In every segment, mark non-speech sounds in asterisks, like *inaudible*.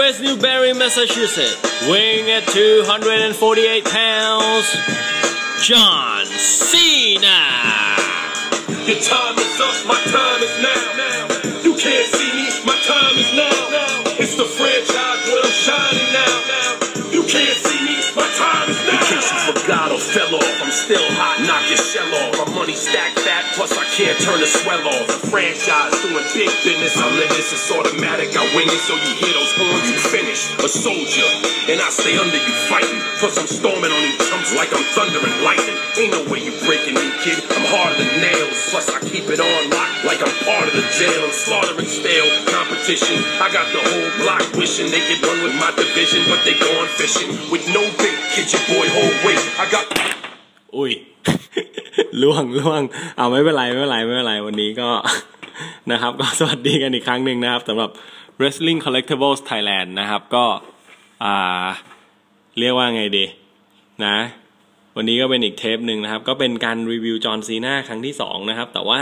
West Newbury, Massachusetts, weighing at 248 pounds, John Cena. Your time is up, my time is now. You can't see me, my time is now. It's the franchise where I'm shining now. You can't see me, my time is now. In case you forgot or fell off, I'm still hot, knock your shell stacked fat, plus I can't turn the swell off. The franchise doing big business, I live this, it's automatic. I wing it so you hear those horns, you finish. A soldier, and I stay under you fighting. Plus I'm storming on these chumps like I'm thunder and lightning. Ain't no way you breaking me, kid. I'm harder than nails. Plus I keep it on lock like I'm part of the jail. I'm slaughtering stale competition. I got the whole block wishing they could run with my division, but they gone fishing with no bait. Kid your boy hold weight. I got อุ้ย *laughs* ล่วงล่วงเอาไม่เป็นไรไม่เป็นไรไม่เป็นไรวันนี้ก็นะครับก็สวัสดีกันอีกครั้งหนึ่งนะครับสำหรับ Wrestling Collectibles Thailand นะครับก็อ่าเรียกว่าไงดีนะ วันนี้ก็เป็นอีกเทปหนึ่งนะครับ ก็เป็นการรีวิวจอห์นซีนาครั้งที่สองนะครับ แต่ว่า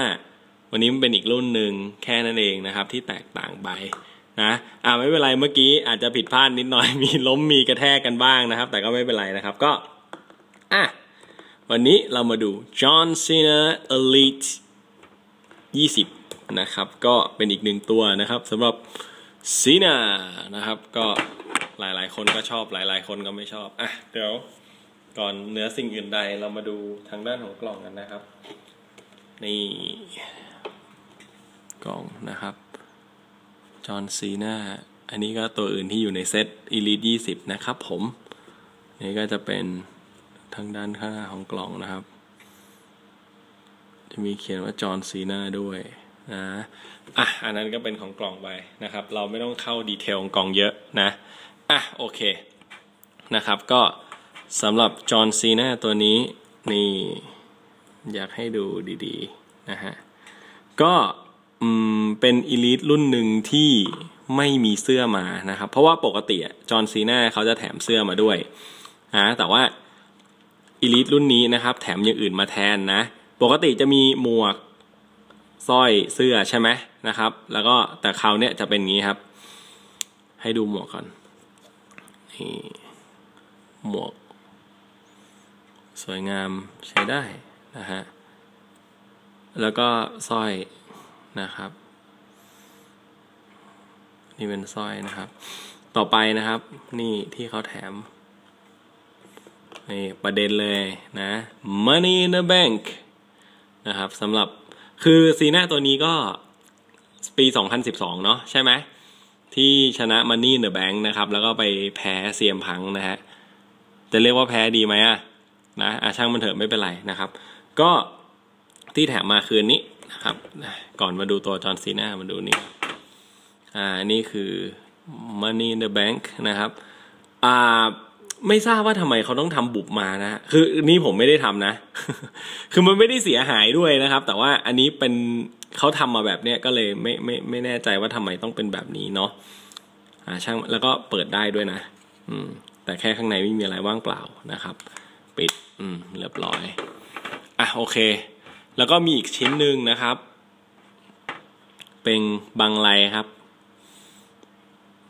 วันนี้มันเป็นอีกรุ่นหนึ่งแค่นั้นเองนะครับ ที่แตกต่างไปนะอ่าไม่เป็นไรเมื่อกี้อาจจะผิดพลาดนิดหน่อยมีล้มมีกระแทกกันบ้างนะครับ แต่ก็ไม่เป็นไรนะครับก็อะ วันนี้เรามาดู John Cena Elite 20 นะครับ ก็เป็นอีกหนึ่งตัวนะครับสำหรับ Cena นะครับ ก็หลายๆ คนก็ชอบหลาย ๆ คนก็ไม่ชอบ อะ เดี๋ยวก่อนเนื้อสิ่งอื่นใดเรามาดูทางด้านของกล่องกันนะครับ นี่กล่องนะครับ จอห์นซีนาอันนี้ก็ตัวอื่นที่อยู่ในเซต Elite 20 นะครับผม นี่ก็จะเป็น ทางด้านข้างหน้าของกล่องนะครับ จะมีเขียนว่าจอห์นซีนาด้วยนะอะอันนั้นก็เป็นของกล่องไปนะครับ เราไม่ต้องเข้าดีเทลของกล่องเยอะนะอะโอเคนะครับก็สำหรับจอห์นซีนาตัวนี้นี่อยากให้ดูดีๆนะฮะก็เป็นอีลิทรุ่นหนึ่งที่ไม่มีเสื้อมานะครับ เพราะว่าปกติจอห์นซีนาเขาจะแถมเสื้อมาด้วยนะแต่ว่า อีลิทรุ่นนี้นะครับ แถมอย่างอื่นมาแทนนะ ปกติจะมีหมวกสร้อยเสื้อใช่ไหมนะครับ แล้วก็แต่คราวเนี้ยจะเป็นงี้ครับ ให้ดูหมวกก่อนนี่หมวก สวยงามใช้ได้นะฮะแล้วก็สร้อยนะครับ นี่เป็นสร้อยนะครับ ต่อไปนะครับ นี่ที่เขาแถม นี่ประเด็นเลยนะ Money in the Bank นะครับสำหรับคือซีน่าตัวนี้ก็ปี 2012 เนาะใช่ไหมที่ชนะ Money in the Bank นะครับ แล้วก็ไปแพ้เซียมพังนะฮะ จะเรียกว่าแพ้ดีไหมอะนะอะช่างมันเถอะไม่เป็นไรนะครับ ก็ที่แถมมาคืนนี้นะครับ ก่อนมาดูตัวจอห์นซีน่ามาดูนี่อ่านี่คือ Money in the Bank นะครับอ่า ไม่ทราบว่าทำไมเขาต้องทำบุบมานะ คือนี่ผมไม่ได้ทำนะ คือมันไม่ได้เสียหายด้วยนะครับ แต่ว่าอันนี้เป็นเขาทำมาแบบเนี้ยก็เลยไม่ไม่ไม่แน่ใจว่าทำไมต้องเป็นแบบนี้เนาะ อ่าช่างแล้วก็เปิดได้ด้วยนะ อืม แต่แค่ข้างในไม่มีอะไรว่างเปล่านะครับ ปิด อืม เรียบร้อย อะโอเค แล้วก็มีอีกชิ้นหนึ่งนะครับ เป็นบังไลครับ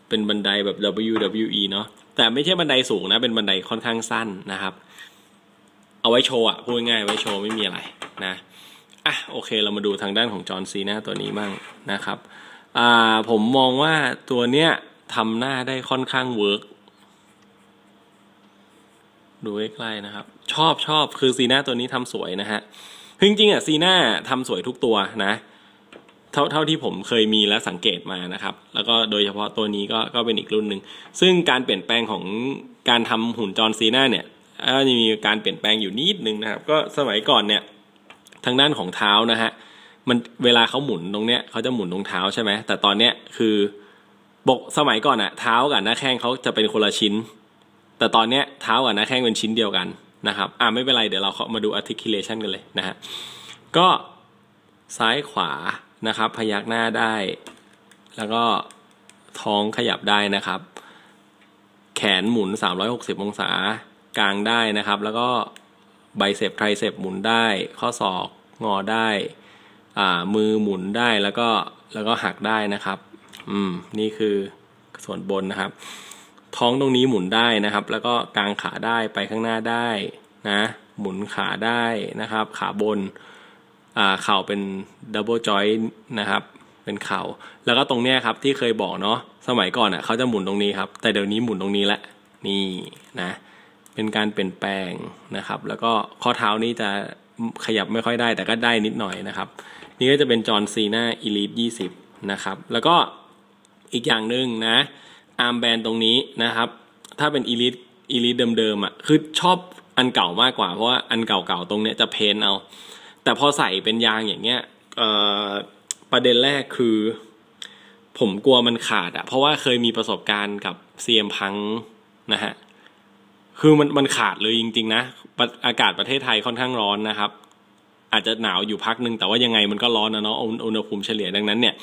เป็นบันไดแบบ WWE เนาะ แต่ไม่ใช่บันไดสูงนะ เป็นบันไดค่อนข้างสั้นนะครับ เอาไว้โชว์อะพูดง่ายไว้โชว์ไม่มีอะไรนะอะโอเคเรามาดูทางด้านของจอห์นซีนาตัวนี้บ้างนะครับอ่าผมมองว่าตัวเนี้ยทำหน้าได้ค่อนข้างเวิร์กดูใกล้ๆนะครับ ชอบชอบคือซีน่าตัวนี้ทำสวยนะฮะจริงๆอะซีน่าทำสวยทุกตัวนะ เท่าเท่าที่ผมเคยมีและสังเกตมานะครับ แล้วก็โดยเฉพาะตัวนี้ก็ก็เป็นอีกรุ่นหนึ่งซึ่งการเปลี่ยนแปลงของการทำหุ่นจอห์ซีน่าเนี่ยก็จะมีการเปลี่ยนแปลงอยู่นิดนึงนะครับ ก็สมัยก่อนเนี่ยทางด้านของเท้านะฮะมันเวลาเขาหมุนตรงเนี้ยเขาจะหมุนตรงเท้าใช่ไหมแต่ตอนเนี้ยคือบกสมัยก่อนอะเท้ากับหน้าแข้งเขาจะเป็นคนละชิ้น แต่ตอนเนี้ยเท้ากับหน้าแข้งเป็นชิ้นเดียวกันนะครับอ่าไม่เป็นไรเดี๋ยวเรามาดู articulation กันเลยนะฮะก็ซ้ายขวา นะครับ พยักหน้าได้ แล้วก็ท้องขยับได้นะครับ แขนหมุน 360 องศากลางได้นะครับ แล้วก็ไบเซปไทรเซปหมุนได้ ข้อศอกงอได้อ่ามือหมุนได้แล้วก็แล้วก็หักได้นะครับ อืมนี่คือส่วนบนนะครับ ท้องตรงนี้หมุนได้นะครับ แล้วก็กางขาได้ไปข้างหน้าได้นะ หมุนขาได้นะครับ ขาบน เข่าเป็นดับเบิลจอยนะครับ เป็นเข่า แล้วก็ตรงเนี้ยครับที่เคยบอกเนาะสมัยก่อนอะเขาจะหมุนตรงนี้ครับ แต่เดี๋ยวนี้หมุนตรงนี้แหละนี่นะเป็นการเปลี่ยนแปลงนะครับ แล้วก็ข้อเท้านี่จะขยับไม่ค่อยได้แต่ก็ได้นิดหน่อยนะครับ นี่ก็จะเป็นจอห์นซีนาอีลิท20นะครับ แล้วก็อีกอย่างหนึ่งนะอาร์มแบนตรงนี้นะครับ ถ้าเป็นอีลิทอีลิทเดิมๆอะคือชอบอันเก่ามากกว่าเพราะว่าอันเก่าๆตรงเนี้ยจะเพ้นเอา แต่พอใส่เป็นยางอย่างเงี้ยประเด็นแรกคือ ผมกลัวมันขาดอะเพราะว่าเคยมีประสบการณ์กับเซียมพังนะฮะคือมันมันขาดเลยจริง ๆ นะอากาศประเทศไทยค่อนข้างร้อนนะครับ อาจจะหนาวอยู่พักหนึ่งแต่ว่ายังไงมันก็ร้อนนะเนาะอุณอุณหภูมิเฉลี่ยดังนั้นเนี่ย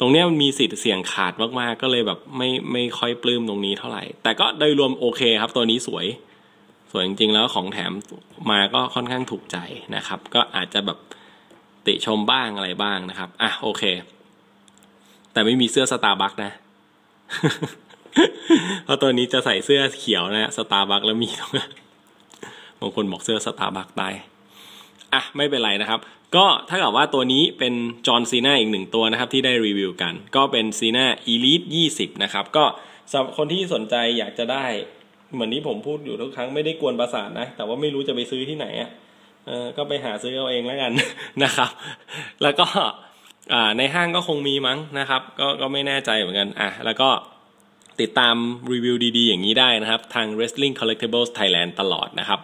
ตรงเนี้ยมันมีสิทธิ์เสี่ยงขาดมากๆ ก็เลยแบบไม่ไม่ค่อยปลื้มตรงนี้เท่าไหร่ แต่ก็โดยรวมโอเคครับ ตัวนี้สวย ส่วยจริงๆแล้วของแถมมาก็ค่อนข้างถูกใจนะครับ ก็อาจจะแบบติชมบ้างอะไรบ้างนะครับ อะโอเค แต่ไม่มีเสื้อสตาร์บัคนะเพราะตัวนี้จะใส่เสื้อเขียวนะสตาร์บัคแล้วมีตรงนั้นบางคนบอกเสื้อสตาร์บัคตายอะไม่เป็นไรนะครับ ก็ถ้ากับว่าตัวนี้เป็นจอห์นซีนาอีกหนึ่งตัวนะครับที่ได้รีวิวกัน ก็เป็นซีนาอีลิท20นะครับ ก็สำหรับคนที่สนใจอยากจะได้ เหมือนที่ผมพูดอยู่ทุกครั้งไม่ได้กวนประสาทนะ แต่ว่าไม่รู้จะไปซื้อที่ไหนอะเออก็ไปหาซื้อเอาเองแล้วกันนะครับ แล้วก็ในห้างก็คงมีมั้งนะครับ ก็ก็ไม่แน่ใจเหมือนกันอะแล้วก็ติดตามรีวิวดีๆ อย่างนี้ได้นะครับ ทาง Wrestling Collectibles Thailand ตลอดนะครับ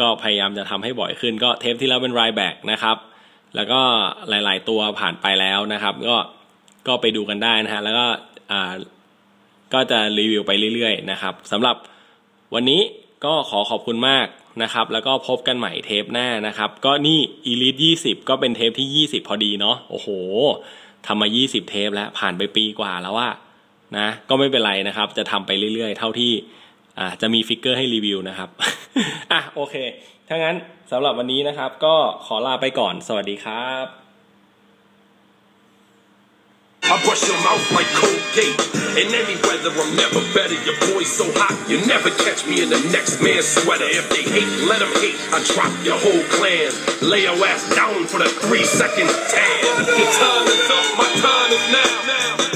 ก็พยายามจะทำให้บ่อยขึ้นก็เทปที่แล้วเป็น r y b a c k นะครับ แล้วก็หลายๆตัวผ่านไปแล้วนะครับ ก็ก็ไปดูกันได้นะฮะแล้วก็ก็จะรีวิวไปเรื่อยๆนะครับสำหรับ วันนี้ก็ขอขอบคุณมากนะครับ แล้วก็พบกันใหม่เทปหน้านะครับ ก็นี่ Elite 20 ก็เป็นเทปที่ 20 พอดีเนาะโอ้โหทำมา 20 เทปแล้วผ่านไปปีกว่าแล้วว่านะก็ไม่เป็นไรนะครับ จะทำไปเรื่อยๆ เท่าที่อ่าจะมีฟิกเกอร์ให้รีวิวนะครับอะโอเคถ้างั้นสำหรับวันนี้นะครับ ก็ขอลาไปก่อนสวัสดีครับ I brush your mouth like Colgate. In any weather, I'm never better. Your boy's so hot, you never catch me in the next man's sweater. If they hate, let them hate. I drop your whole clan. Lay your ass down for the three second tan. The time is up, my time is now.